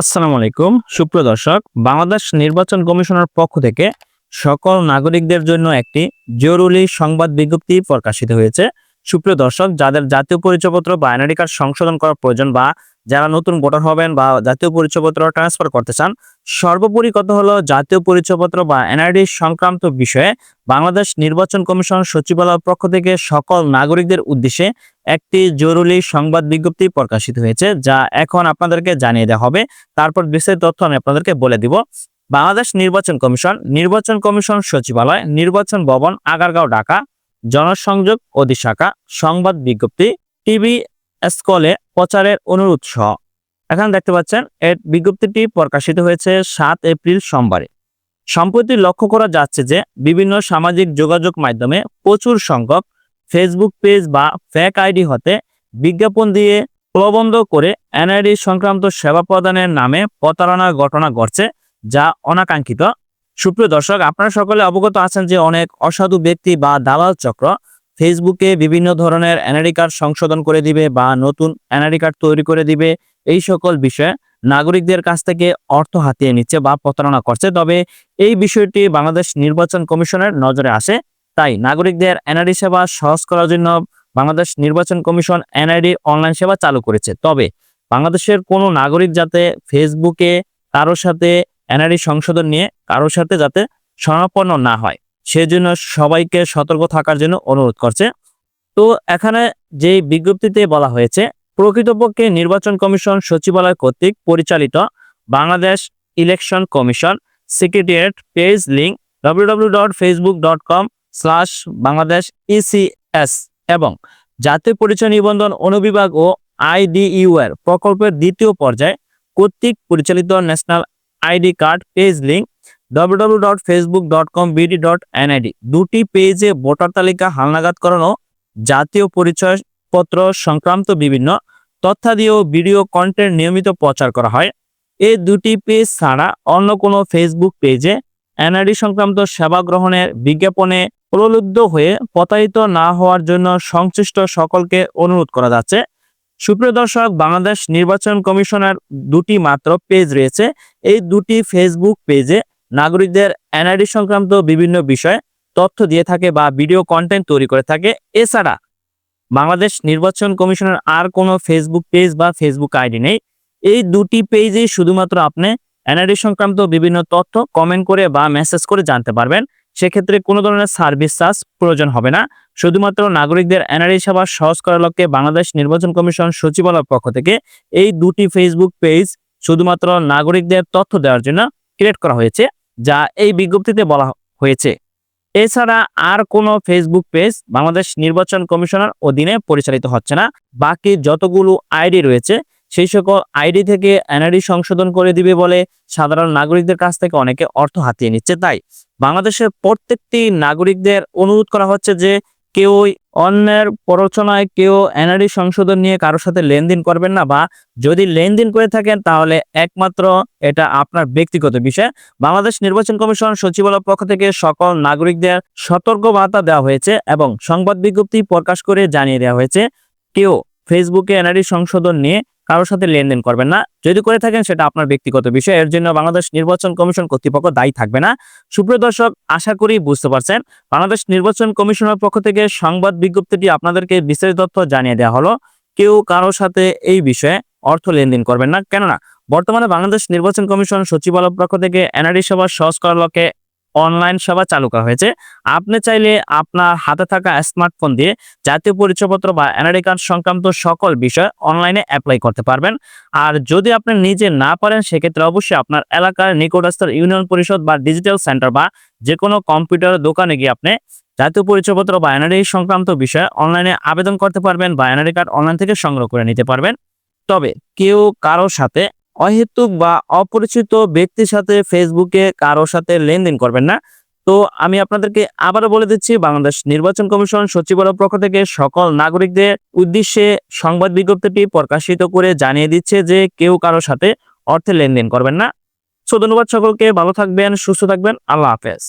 আসসালামু আলাইকুম। সুপ্রিয় দর্শক, বাংলাদেশ নির্বাচন কমিশনের পক্ষ থেকে সকল নাগরিকদের জন্য একটি জরুরি সংবাদ বিজ্ঞপ্তি প্রকাশিত হয়েছে। সুপ্রিয় দর্শক, যাদের জাতীয় পরিচয়পত্র বা এনআইডি কার্ড সংশোধন করার প্রয়োজন বা যারা নতুন ভোটার হবেন বা জাতীয় পরিচয়পত্র ট্রান্সফার করতে চান, সর্বোপরি কথা হলো জাতীয় পরিচয়পত্র বা এনআইডি সংক্রান্ত বিষয়ে বাংলাদেশ নির্বাচন কমিশন সচিবালয়ের পক্ষ থেকে সকল নাগরিকদের উদ্দেশ্যে একটি জরুরি সংবাদ বিজ্ঞপ্তি প্রকাশিত হয়েছে, যা এখন আপনাদেরকে জানিয়ে দেওয়া হবে। তারপর বিস্তারিত তথ্য আমি আপনাদেরকে বলে দিব। বাংলাদেশ নির্বাচন কমিশন নির্বাচন কমিশন সচিবালয়, নির্বাচন ভবন, আগারগাঁও, ঢাকা, জনসংযোগ অধিশাখা সংবাদ বিজ্ঞপ্তি, টিভি, স্কলে প্রচারের অনুরোধ সহ। এখানে দেখতে পাচ্ছেন, এর বিজ্ঞপ্তিটি প্রকাশিত হয়েছে সাত এপ্রিল সোমবারে। সম্প্রতি লক্ষ্য করা যাচ্ছে যে, বিভিন্ন সামাজিক যোগাযোগ মাধ্যমে প্রচুর সংখ্যক ফেসবুক পেজ বা ফ্যাক আইডি হতে বিজ্ঞাপন দিয়ে প্রবন্ধ করে এনআইডি সংক্রান্ত সেবা প্রদানের নামে প্রতারণার ঘটনা ঘটছে, যা অনাকাঙ্ক্ষিত। সুপ্রিয় দর্শক, আপনারা সকলে অবগত আছেন যে অনেক অসাধু ব্যক্তি বা দালাল চক্র ফেসবুকে বিভিন্ন ধরনের এনআইডি কার্ড সংশোধন করে দিবে বা নতুন এনআইডি কার্ড তৈরি করে দিবে। এই সকল বিষয়ে নাগরিকদের কাছ থেকে অর্থ হাতিয়ে নিচ্ছে বা প্রতারণা করছে। তবে এই বিষয়টি বাংলাদেশ নির্বাচন কমিশনের নজরে আসে। তাই নাগরিকদের এনআইডি সেবা সহজ করার জন্য বাংলাদেশ নির্বাচন কমিশন এনআইডি অনলাইন সেবা চালু করেছে। তবে বাংলাদেশের কোনো নাগরিক যাতে ফেসবুকে কারোর সাথে এনআইডি সংশোধন নিয়ে কারোর সাথে যাতে সমাপন্ন না হয়, সেজন্য সবাইকে সতর্ক থাকার জন্য অনুরোধ করছে। তো এখানে যে বিজ্ঞপ্তিতে বলা হয়েছে, প্রকৃতপক্ষে নির্বাচন কমিশন সচিবালয় কর্তৃক পরিচালিত Bangladesh election commission secretariat page link www.facebook.com slash Bangladesh ECS এবং জাতীয় পরিচয় নিবন্ধন অনুবিভাগ ও আইডিইউ এর প্রকল্পের দ্বিতীয় পর্যায়ে কর্তৃক পরিচালিত national ID card page link www.facebook.com.bd.nid দুটি পেজে ভোটার তালিকা হালনাগাদ করানো জাতীয় পরিচয়পত্র সংক্রান্ত বিভিন্ন তথ্যাদি ও ভিডিও কন্টেন্ট নিয়মিত প্রচার করা হয়। এই দুটি পেজ ছাড়া অন্য কোনো ফেসবুক পেজে এনআইডি সংক্রান্ত সেবা গ্রহণের বিজ্ঞাপনে প্রলুব্ধ হয়ে প্রতারিত না হওয়ার জন্য সংশ্লিষ্ট সকলকে অনুরোধ করা যাচ্ছে। সুপ্রিয় দর্শক, বাংলাদেশ নির্বাচন কমিশনের দুটি মাত্র পেজ রয়েছে। এই দুটি ফেসবুক পেজে নাগরিকদের এনআরডি সংক্রান্ত বিভিন্ন বিষয়ে, তথ্য দিয়ে থাকে বা ভিডিও কন্টেন্ট তৈরি করে থাকে। এছাড়া বাংলাদেশ নির্বাচন কমিশনের আর কোনো ফেসবুক পেজ বা ফেসবুক আইডি নেই। এই দুটি পেজেই শুধুমাত্র আপনি এনআইডি সংক্রান্ত বিভিন্ন তথ্য কমেন্ট করে বা মেসেজ করে জানতে পারবেন। সেক্ষেত্রে কোনো ধরনের সার্ভিস চার্জ প্রয়োজন হবে না। শুধুমাত্র নাগরিকদের এনআরআই সেবা সহজ করার লক্ষ্যে বাংলাদেশ নির্বাচন কমিশন সচিবালয়ের পক্ষ থেকে এই দুটি ফেসবুক পেজ শুধুমাত্র নাগরিকদের তথ্য দেওয়ার জন্য ক্রিয়েট করা হয়েছে, যা এই বিজ্ঞপ্তিতে বলা হয়েছে। এছাড়া আর কোনো ফেসবুক পেজ বাংলাদেশ নির্বাচন কমিশনের অধীনে পরিচালিত হচ্ছে না। বাকি যতগুলো আইডি রয়েছে সেই সকল আইডি থেকে এনআইডি সংশোধন করে দিবে বলে সাধারণ নাগরিকদের কাছ থেকে অনেকে অর্থ হাতিয়ে নিচ্ছে। তাই বাংলাদেশের প্রত্যেকটি নাগরিকদের অনুরোধ করা হচ্ছে যে কেউ অন্যের প্ররোচনায় কেউ এনআরডি সংশোধন নিয়ে কারোর সাথে লেনদেন করবেন না বা যদি লেনদেন করে থাকেন তাহলে একমাত্র এটা আপনার ব্যক্তিগত বিষয়। বাংলাদেশ নির্বাচন কমিশন সচিবালয়ের পক্ষ থেকে সকল নাগরিকদের সতর্ক বার্তা দেওয়া হয়েছে এবং সংবাদ বিজ্ঞপ্তি প্রকাশ করে জানিয়ে দেওয়া হয়েছে, কেউ ফেসবুকে এনআরডি সংশোধন নিয়ে কারোর সাথে লেনদেন করবেন না। যদি করে থাকেন, সেটা আপনার ব্যক্তিগত বিষয়। এর জন্য বাংলাদেশ নির্বাচন কমিশন কর্তৃপক্ষ দায়ী থাকবে না। সুপ্রিয় দর্শক, আশা করি বুঝতে পারছেন। বাংলাদেশ নির্বাচন কমিশনের পক্ষ থেকে সংবাদ বিজ্ঞপ্তিটি আপনাদেরকে বিস্তারিত তথ্য জানিয়ে দেওয়া হলো। কেউ কারোর সাথে এই বিষয়ে অর্থ লেনদেন করবেন না। কেননা, বর্তমানে বাংলাদেশ নির্বাচন কমিশন সচিবালয় পক্ষ থেকে এনআরডি সভা সহজ করার লক্ষ্যে অনলাইন সেবা চালু করা হয়েছে। আপনি চাইলে আপনার হাতে থাকা স্মার্টফোন দিয়ে জাতীয় পরিচয়পত্র বা এনআরডি কার্ড সংক্রান্ত সকল বিষয় অনলাইনে অ্যাপ্লাই করতে পারবেন। আর যদি আপনি নিজে না পারেন, সেক্ষেত্রে অবশ্যই আপনার এলাকার নিকটস্থ ইউনিয়ন পরিষদ বা ডিজিটাল সেন্টার বা যে কোনো কম্পিউটার দোকানে গিয়ে আপনি জাতীয় পরিচয়পত্র বা এনআরডি সংক্রান্ত বিষয়ে অনলাইনে আবেদন করতে পারবেন বা এনআরডি কার্ড অনলাইন থেকে সংগ্রহ করে নিতে পারবেন। তবে কেউ কারোর সাথে অহেতুক বা অপরিচিত ব্যক্তির সাথে ফেসবুকে কারও সাথে লেনদেন করবেন না। তো আমি আপনাদেরকে আবারও বলে দিচ্ছি, বাংলাদেশ নির্বাচন কমিশন সচিবালয় পক্ষ থেকে সকল নাগরিকদের উদ্দেশ্যে সংবাদ বিজ্ঞপ্তিটি প্রকাশিত করে জানিয়ে দিচ্ছে যে কেউ কারও সাথে অর্থে লেনদেন করবেন না। সো ধন্যবাদ সকলকে, ভালো থাকবেন, সুস্থ থাকবেন, আল্লাহ হাফেজ।